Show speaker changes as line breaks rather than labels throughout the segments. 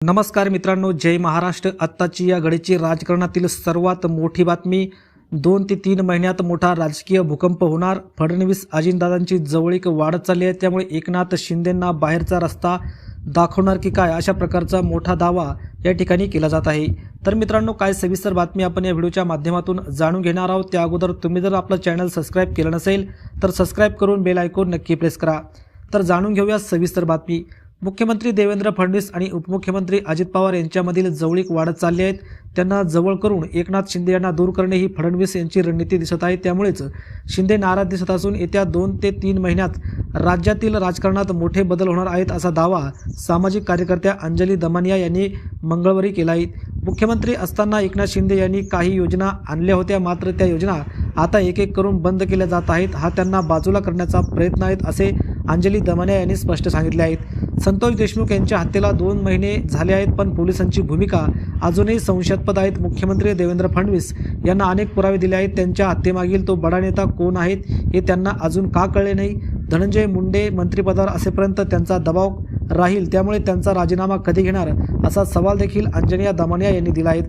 नमस्कार मित्रांनो जय महाराष्ट्र. आत्ताची या घडीची राजकारणातील सर्वात मोठी बातमी दोन ते तीन महिन्यात मोठा राजकीय भूकंप होणार. फडणवीस अजितदादांची जवळीक वाढत चालली आहे त्यामुळे एकनाथ शिंदेंना बाहेरचा रस्ता दाखवणार की काय अशा प्रकारचा मोठा दावा या ठिकाणी केला जात आहे. तर मित्रांनो काय सविस्तर बातमी आपण या व्हिडिओच्या माध्यमातून जाणून घेणार आहोत त्या अगोदर तुम्ही जर आपलं चॅनल सबस्क्राईब केलं नसेल तर सबस्क्राईब करून बेल आयकॉन नक्की प्रेस करा. तर जाणून घेऊया सविस्तर बातमी. मुख्यमंत्री देवेंद्र फडणवीस आणि उपमुख्यमंत्री अजित पवार यांच्यामधील जवळीक वाढत चालली आहेत. त्यांना जवळ करून एकनाथ शिंदे यांना दूर करणे ही फडणवीस यांची रणनीती दिसत आहे. त्यामुळेच शिंदे नाराज दिसत असून येत्या दोन ते तीन महिन्यात राज्यातील राजकारणात मोठे बदल होणार आहेत असा दावा सामाजिक कार्यकर्त्या अंजली दमानिया यांनी मंगळवारी केला आहे. मुख्यमंत्री असताना एकनाथ शिंदे यांनी काही योजना आणल्या होत्या. मात्र त्या योजना आता एक एक करून बंद केल्या जात आहेत. हा त्यांना बाजूला करण्याचा प्रयत्न आहेत असे अंजली दमाने यांनी स्पष्ट सांगितले आहेत. संतोष देशमुख यांच्या हत्येला दोन महिने झाले आहेत पण पोलिसांची भूमिका अजूनही संशयास्पद आहेत. मुख्यमंत्री देवेंद्र फडणवीस यांना अनेक पुरावे दिले आहेत. त्यांच्या हत्येमागील तो बडा नेता कोण आहेत हे त्यांना अजून का कळले नाही? धनंजय मुंडे मंत्रिपदावर असेपर्यंत त्यांचा दबाव राहील. त्यामुळे त्यांचा राजीनामा कधी घेणार? असा सवाल देखील अंजनिया दमानिया यांनी दिला आहे.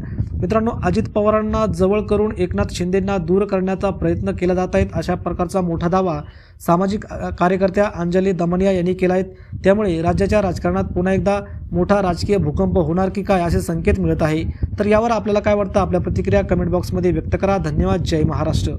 मित्रांनो अजित पवारांना जवळ करून एकनाथ शिंदेंना दूर करण्याचा प्रयत्न केला जात आहेत अशा प्रकारचा मोठा दावा सामाजिक कार्यकर्त्या अंजली दमनिया यांनी केला आहे. त्यामुळे राज्याच्या राजकारणात पुन्हा एकदा मोठा राजकीय भूकंप होणार की काय असे संकेत मिळत आहे. तर यावर आपल्याला काय वाटतं? आपल्या प्रतिक्रिया कमेंट बॉक्समध्ये व्यक्त करा. धन्यवाद. जय महाराष्ट्र.